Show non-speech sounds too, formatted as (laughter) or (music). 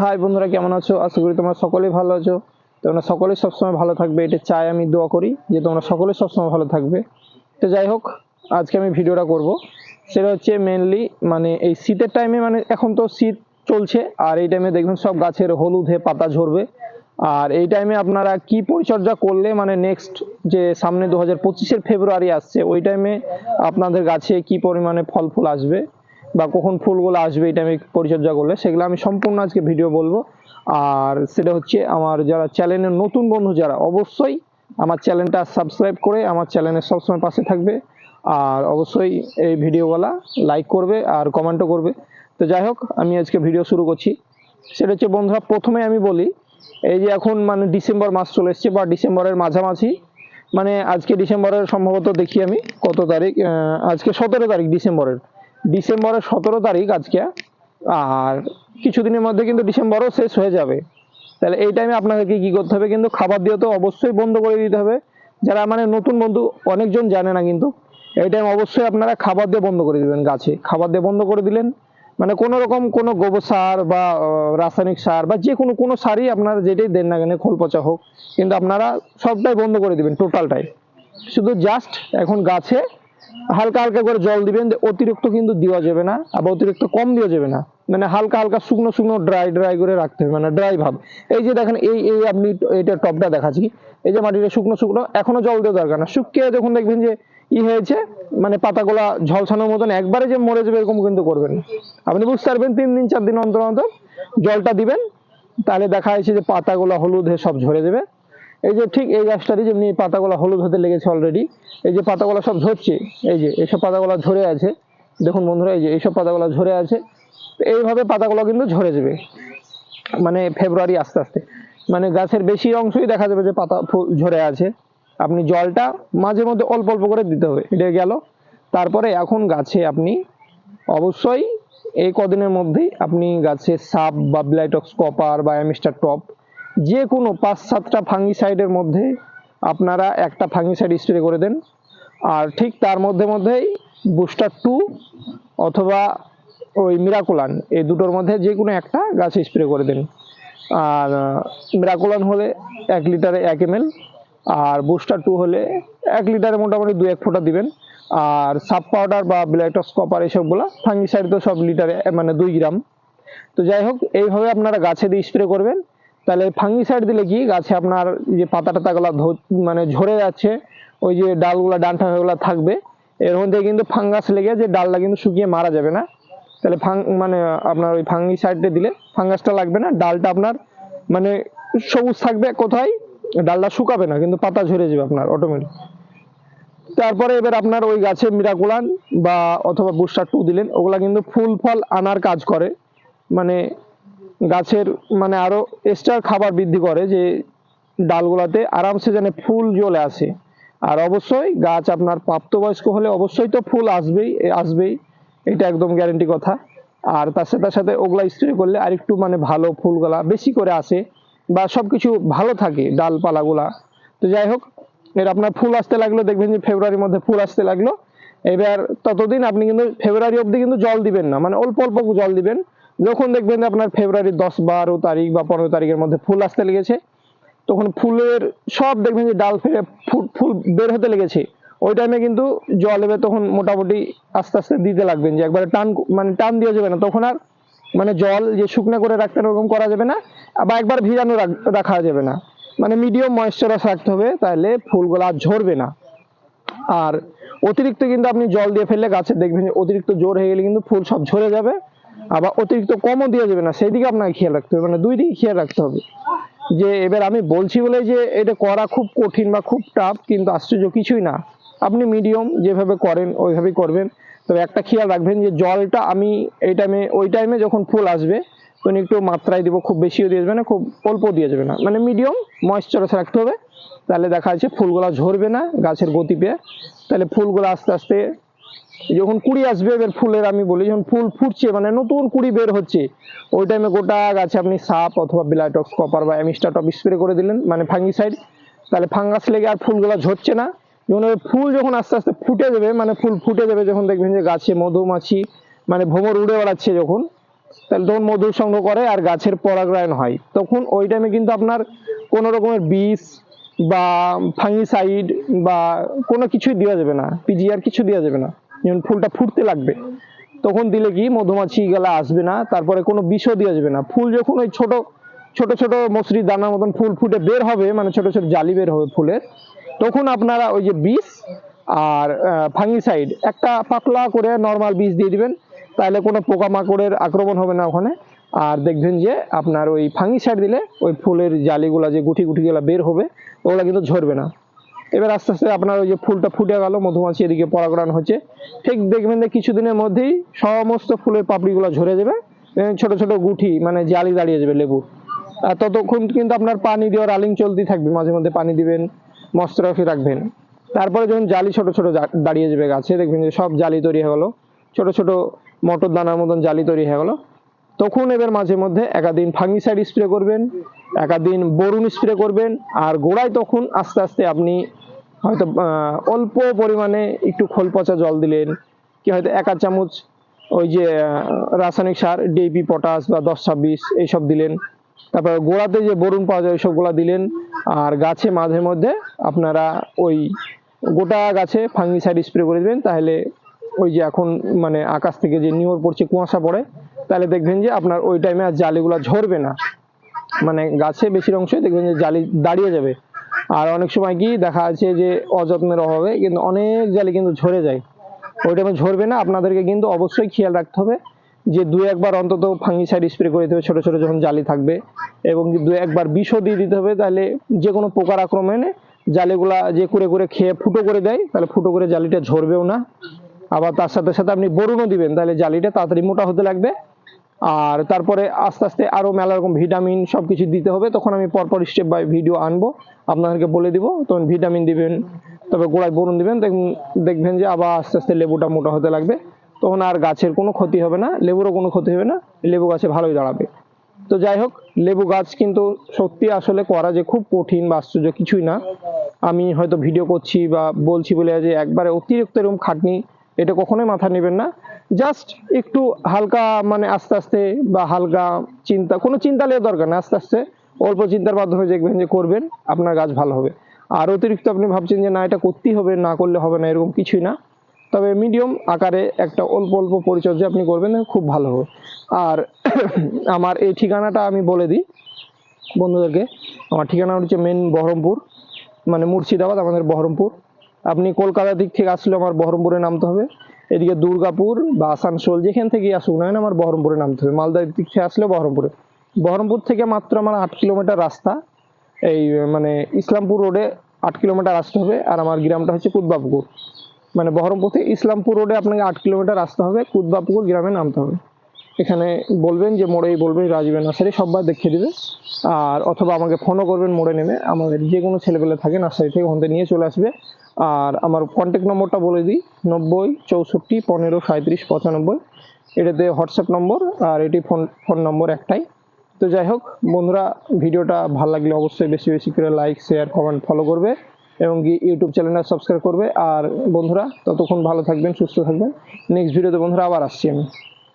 High বন্ধুরা, কেমন আছো? আশা করি তোমরা সকলেই ভালো আছো। তোমরা সকলেই সবসময় ভালো থাকবে, এটা চাই আমি, দোয়া করি যে তোমরা সকলেই সবসময় ভালো থাকবে। তো যাই হোক, আজকে আমি ভিডিওটা করব। সেটা হচ্ছে মেনলি মানে এই শীতের টাইমে মানে এখন তো শীত চলছে, আর এই টাইমে দেখবেন সব গাছের হলুদ হয়ে পাতা ঝরবে। আর এই টাইমে আপনারা কি পরিচর্যা করলে মানে নেক্সট যে সামনে দু হাজার পঁচিশের ফেব্রুয়ারি আসছে, ওই টাইমে আপনাদের গাছে কি পরিমাণে ফল ফুল আসবে? বা কখন ফুলগুলো আসবে, এটা আমি পরিচর্যা করলে, সেগুলো আমি সম্পূর্ণ আজকে ভিডিও বলব। আর সেটা হচ্ছে আমার যারা চ্যানেলের নতুন বন্ধু যারা, অবশ্যই আমার চ্যানেলটা সাবস্ক্রাইব করে আমার চ্যানেলের সবসময় পাশে থাকবে। আর অবশ্যই এই ভিডিওগুলা লাইক করবে আর কমেন্টও করবে। তো যাই হোক, আমি আজকে ভিডিও শুরু করছি। সেটা হচ্ছে বন্ধুরা, প্রথমে আমি বলি, এই যে এখন মানে ডিসেম্বর মাস চলে এসছে বা ডিসেম্বরের মাঝামাঝি মানে আজকে ডিসেম্বরের সম্ভবত দেখি আমি কত তারিখ আজকে সতেরো তারিখ ডিসেম্বরের। ডিসেম্বরের সতেরো তারিখ আজকে। আর কিছুদিনের মধ্যে কিন্তু ডিসেম্বরও শেষ হয়ে যাবে। তাহলে এই টাইমে আপনাদেরকে কি করতে হবে? কিন্তু খাবার দিয়ে তো অবশ্যই বন্ধ করে দিতে হবে। যারা মানে নতুন বন্ধু, অনেকজন জানে না কিন্তু। এই টাইম অবশ্যই আপনারা খাবার দিয়ে বন্ধ করে দিবেন গাছে। খাবার দিয়ে বন্ধ করে দিলেন মানে কোনো রকম কোনো গোবর সার বা রাসায়নিক সার বা যে কোনো কোনো সারই আপনারা যেটাই দেন না কেন খোল পচা হোক, কিন্তু আপনারা সবটাই বন্ধ করে দিবেন টোটালটাই শুধু জাস্ট এখন গাছে হালকা হালকা করে জল দিবেন অতিরিক্ত কিন্তু দেওয়া যাবে না, আবার অতিরিক্ত কম দেওয়া যাবে না। মানে হালকা হালকা শুকনো শুকনো ড্রাই ড্রাই করে রাখতে হবে মানে ড্রাই ভাব। এই যে দেখেন, এই এই আপনি এটা টপটা দেখাচ্ছি। এই যে মাটিটা শুকনো শুকনো, এখনও জল দেওয়া দরকার না। শুকিয়ে যখন দেখবেন যে ই হয়েছে মানে পাতাগুলা ঝলসানোর মতন, একবারে যে মরে যাবে এরকম কিন্তু করবেন আপনি বুঝতে পারবেন, তিন দিন, চার দিন অন্তর অন্তর জলটা দিবেন, তাহলে দেখা যাচ্ছে যে পাতাগুলো হলুদ হয়ে সব ঝরে যাবে। এই যে ঠিক এই গাছটারই যেমনি পাতাগুলো হলুদ হতে লেগেছে অলরেডি এই যে পাতাগুলো সব ঝরছে, এই যে এইসব পাতাগুলো ঝরে আছে, দেখুন বন্ধুরা, এই যে এইসব পাতাগুলো ঝরে আছে, এইভাবে পাতাগুলো কিন্তু ঝরে যাবে মানে ফেব্রুয়ারি আস্তে আস্তে মানে গাছের বেশি অংশই দেখা যাবে যে পাতা ফুল ঝরে আছে, আপনি জলটা মাঝে মধ্যে অল্প অল্প করে দিতে হবে, এটা গেল, তারপরে এখন গাছে আপনি অবশ্যই এই কদিনের মধ্যেই আপনি গাছে সাপ বা ব্লাইটক্স কপার বা অ্যামিস্টার টপ যে কোনো পাঁচ সাতটা ফাঙ্গিসাইডের মধ্যে আপনারা একটা ফাঙ্গিসাইড স্প্রে করে দেন। আর ঠিক তার মধ্যে মধ্যেই বুস্টার টু অথবা ওই মিরাকুলান এই দুটোর মধ্যে যে কোনো একটা গাছে স্প্রে করে দেন। আর মিরাকুলান হলে এক লিটারে এক এম আর বুস্টার টু হলে এক লিটারে মোটামুটি দু এক ফোঁটা দিবেন। আর সাব পাউডার বা ব্লাইটক্স কপার এসবগুলো ফাঙ্গিসাইড তো সব লিটারে মানে দুই গ্রাম। তো যাই হোক, এইভাবে আপনারা গাছে দিয়ে স্প্রে করবেন। তাহলে ফাঙ্গিসাইড দিলে কি? গাছে আপনার যে পাতা টাতাগুলো মানে ঝরে যাচ্ছে, ওই যে ডালগুলা ডান্ঠা হয়েগুলো থাকবে, এর মধ্যে কিন্তু ফাঙ্গাস লেগে যে ডালটা কিন্তু শুকিয়ে মারা যাবে না। তাহলে ফাং মানে আপনার ওই ফাঙ্গিসাইডটা দিলে ফাঙ্গাসটা লাগবে না, ডালটা আপনার মানে সবুজ থাকবে কোথায়? ডালটা শুকাবে না, কিন্তু পাতা ঝরে যাবে আপনার অটোমেটিক তারপরে এবার আপনার ওই গাছে মিরাকুলান বা অথবা বুস্টার টু দিলেন, ওগুলা কিন্তু ফুল ফল আনার কাজ করে। মানে মানে আরও এক্সট্রা খাবার বৃদ্ধি করে যে ডালগুলাতে আরামসে যেন ফুল জ্বলে আসে। আর অবশ্যই গাছ আপনার প্রাপ্তবয়স্ক হলে অবশ্যই তো ফুল আসবেই আসবেই, এটা একদম গ্যারেন্টি কথা। আর তার সাথে সাথে ওগুলা স্প্রে করলে আরেকটু মানে ভালো ফুলগুলা বেশি করে আসে বা সবকিছু ভালো থাকে ডালপালাগুলা। তো যাই হোক, এর আপনার ফুল আসতে লাগল, দেখবেন যে ফেব্রুয়ারির মধ্যে ফুল আসতে লাগল। এবার ততদিন আপনি কিন্তু, ফেব্রুয়ারি অবধি কিন্তু জল দিবেন না মানে অল্প অল্প জল দিবেন। যখন দেখবেন আপনার ফেব্রুয়ারি দশ, বারো তারিখ বা পনেরো তারিখের মধ্যে ফুল আসতে লেগেছে, তখন ফুলের সব দেখবেন যে ডাল ফেলে ফুল বের হতে লেগেছে। ওই টাইমে কিন্তু জল এবার তখন মোটামুটি আস্তে আস্তে দিতে লাগবেন যে একবারে টান মানে টান দেওয়া যাবে না। তখন আর মানে জল যে শুকনো করে রাখতে ওরকম করা যাবে না, বা একবার ভিজানো রাখ- যাবে না। মানে মিডিয়াম ময়েশ্চারাইজ রাখতে হবে, তাহলে ফুলগুলো আর ঝরবে না। আর অতিরিক্ত কিন্তু আপনি জল দিয়ে ফেললে গাছে দেখবেন যে অতিরিক্ত জোর হয়ে গেলে কিন্তু ফুল সব ঝরে যাবে। আবার অতিরিক্ত কমও দেওয়া যাবে না সেই দিকে আপনাকে খেয়াল রাখতে হবে মানে দুই দিকে খেয়াল রাখতে হবে। যে এবার আমি বলছি বলে যে এটা করা খুব কঠিন বা খুব টাফ কিন্তু আশ্চর্য কিছুই না। আপনি মিডিয়াম যেভাবে করেন, ওইভাবেই করবেন। তবে একটা খেয়াল রাখবেন যে জলটা আমি এই টাইমে ওই টাইমে যখন ফুল আসবে, তখন একটু মাত্রায় দিব, খুব বেশিও দিয়ে যাবে না, খুব অল্প দিয়ে যাবে না। মানে মিডিয়াম ময়েশ্চারাইজ রাখতে হবে, তাহলে দেখা যাচ্ছে ফুলগুলা ঝরবে না, গাছের গতি পেয়ে। তাহলে ফুলগুলো আস্তে আস্তে যখন কুড়ি আসবে, এবার ফুলের আমি বলি, যখন ফুল ফুটছে মানে নতুন কুড়ি বের হচ্ছে, ওই টাইমে গোটা গাছে আপনি সাপ অথবা বিলাটক্স কপার বা অ্যামিস্টা টপ স্প্রে করে দিলেন মানে ফাঙ্গিসাইড তাহলে ফাঙ্গাস লেগে আর ফুলগুলো ঝরছে না। যখন ফুল যখন আস্তে আস্তে ফুটে যাবে মানে ফুল ফুটে যাবে, যখন দেখবেন যে গাছে মধুমাছি মানে ভ্রমর উড়ে বেড়াচ্ছে যখন, তাহলে তখন মধু সংগ্রহ করে আর গাছের পরাগায়ন হয়। তখন ওই টাইমে কিন্তু আপনার কোনো রকমের বিষ বা ফাঙ্গিসাইড বা কোনো কিছুই দেওয়া যাবে না পিজিআর কিছু দেওয়া যাবে না। যেমন ফুলটা ফুটতে লাগবে, তখন দিলে কি মধুমাছি গেলা আসবে না, তারপরে কোনো বিষও দেওয়া যাবে না। ফুল যখন ওই ছোট ছোট ছোট মসুরি দানার মতন ফুল ফুটে বের হবে মানে ছোট ছোট জালি বের হবে ফুলের, তখন আপনারা ওই যে বিষ আর ফাঙ্গিসাইড একটা পাতলা করে নর্মাল বীজ দিয়ে দিবেন, তাহলে কোনো পোকামাকড়ের আক্রমণ হবে না ওখানে। আর দেখবেন যে আপনার ওই ফাঙ্গিসাইড দিলে ওই ফুলের জালিগুলা যে গুটি গুটিগুলা বের হবে, ওগুলা কিন্তু ঝরবে না। এবার আস্তে আস্তে আপনার ওই যে ফুলটা ফুটে গেল, মধুমাছি এদিকে পরাগরণ হচ্ছে। ঠিক দেখবেন যে কিছুদিনের মধ্যেই সমস্ত ফুলের পাপড়িগুলো ঝরে যাবে ছোট ছোট গুঠি মানে জালি দাঁড়িয়ে যাবে লেবু। আর ততক্ষণ কিন্তু আপনার পানি দেওয়ার রালিং চলতেই থাকবে, মাঝে মধ্যে পানি দিবেন, মস্ত রাখি রাখবেন। তারপরে যখন জালি ছোট ছোট দাঁড়িয়ে যাবে গাছে, দেখবেন যে সব জালি তৈরি হয়ে গেলো, ছোট ছোট মটর দানার মতন জালি তৈরি হয়ে গেলো। তখন এবার মাঝে মধ্যে একাদিন ফাঙ্গিসাইড স্প্রে করবেন একাদিন বরুণ স্প্রে করবেন, আর গোড়ায় তখন আস্তে আস্তে আপনি হয়তো অল্প পরিমাণে একটু খোল পচা জল দিলেন, কি হয়তো এক চামচ ওই যে রাসায়নিক সার ডিএপি পটাশ বা দশ ছাব্বিশ এইসব দিলেন। তারপর গোড়াতে যে বরুণ পাওয়া যায় ওইসবগুলো দিলেন। আর গাছে মাঝে মধ্যে আপনারা ওই গোটা গাছে ফাঙ্গিসাইড স্প্রে করে দেবেন, তাহলে ওই যে এখন মানে আকাশ থেকে যে নিয়র পড়ছে, কুয়াশা পড়ে, তাহলে দেখবেন যে আপনার ওই টাইমে আর জালিগুলো ঝরবে না। মানে গাছে বেশির অংশই দেখবেন যে জালি দাঁড়িয়ে যাবে। আর অনেক সময় কি দেখা যাচ্ছে যে অযত্নের অভাবে কিন্তু অনেক জালি কিন্তু ঝরে যায়। ওই টাইমে ঝরবে না, আপনাদেরকে কিন্তু অবশ্যই খেয়াল রাখতে হবে যে দু একবার অন্তত ফাঙ্গিসাইড স্প্রে করে দিতে হবে, ছোটো ছোটো যখন জালি থাকবে এবং দু একবার বিষও দিয়ে দিতে হবে, তাহলে যে কোনো পোকার আক্রমণে জালিগুলা যে করে করে খেয়ে ফুটো করে দেয়, তাহলে ফুটো করে জালিটা ঝরবেও না। আবার তার সাথে সাথে আপনি বরুণও দিবেন, তাহলে জালিটা তাড়াতাড়ি মোটা হতে লাগবে। আর তারপরে আস্তে আস্তে আরও মেলা রকম ভিটামিন সব কিছু দিতে হবে। তখন আমি পরপর স্টেপ বাই ভিডিও আনব। আপনাদেরকে বলে দিব, তখন ভিটামিন দিবেন তবে গোড়ায় বরুণ দিবেন দেখবেন যে আবার আস্তে আস্তে লেবুটা মোটা হতে লাগবে। তখন আর গাছের কোনো ক্ষতি হবে না, লেবুরও কোনো ক্ষতি হবে না, লেবু গাছে ভালোই দাঁড়াবে। তো যাই হোক, লেবু গাছ কিন্তু সত্যি আসলে করা যে খুব কঠিন বা আশ্চর্য কিছুই না। আমি হয়তো ভিডিও করছি বা বলছি বলে যে একবারে অতিরিক্ত এরকম খাটনি, এটা কখনোই মাথা নেবেন না। জাস্ট একটু হালকা মানে আস্তে আস্তে বা হালকা চিন্তা, কোনো চিন্তা নেওয়ার দরকার না আস্তে আস্তে অল্প চিন্তার মাধ্যমে দেখবেন যে করবেন, আপনার গাছ ভালো হবে। আর অতিরিক্ত আপনি ভাবছেন যে না, এটা করতেই হবে, না করলে হবে না, এরকম কিছুই না। তবে মিডিয়াম আকারে একটা অল্প অল্প পরিচর্যা আপনি করবেন খুব ভালো হবে। আর (clears throat) আমার এই ঠিকানাটা আমি বলে দিই বন্ধুদেরকে। আমার ঠিকানা হচ্ছে মেন বহরমপুর মানে মুর্শিদাবাদ, আমাদের বহরমপুর। আপনি কলকাতা দিক থেকে আসলে আমার বহরমপুরে নামতে হবে। এদিকে দুর্গাপুর বা আসানসোল, যেখান থেকে আসুক না আমার বহরমপুরে নামতে হবে। মালদার দিক থেকে আসলে বহরমপুরে। বহরমপুর থেকে মাত্র আমার আট কিলোমিটার রাস্তা। এই মানে ইসলামপুর রোডে আট কিলোমিটার আসতে হবে আর আমার গ্রামটা হচ্ছে কুদবাপুকুর মানে বহরমপুর থেকে ইসলামপুর রোডে আপনাকে আট কিলোমিটার আসতে হবে কুদবাপুকুর গ্রামে নামতে হবে। এখানে বলবেন যে মোড়েই বলবেন রাজীবের নার্সারি সববার দেখিয়ে দেবে। আর অথবা আমাকে ফোনও করবেন মোড়ে নেমে। আমাদের যে কোনো ছেলেপেলে থাকে নার্সারি থেকে ওখান থেকে নিয়ে চলে আসবে। আর আমার কন্ট্যাক্ট নম্বরটা বলে দিই, নব্বই চৌষট্টি পনেরো সাঁত্রিশ পঁচানব্বই। এটাতে হোয়াটসঅ্যাপ নম্বর আর এটি ফোন ফোন নম্বর একটাই। তো যাই হোক, বন্ধুরা, ভিডিওটা ভালো লাগলে অবশ্যই বেশি বেশি করে লাইক শেয়ার কমেন্ট ফলো করবে এবং ইউটিউব চ্যানেলটা সাবস্ক্রাইব করবে। আর বন্ধুরা, ততক্ষণ ভালো থাকবেন, সুস্থ থাকবেন। নেক্সট ভিডিওতে বন্ধুরা আবার আসছি আমি।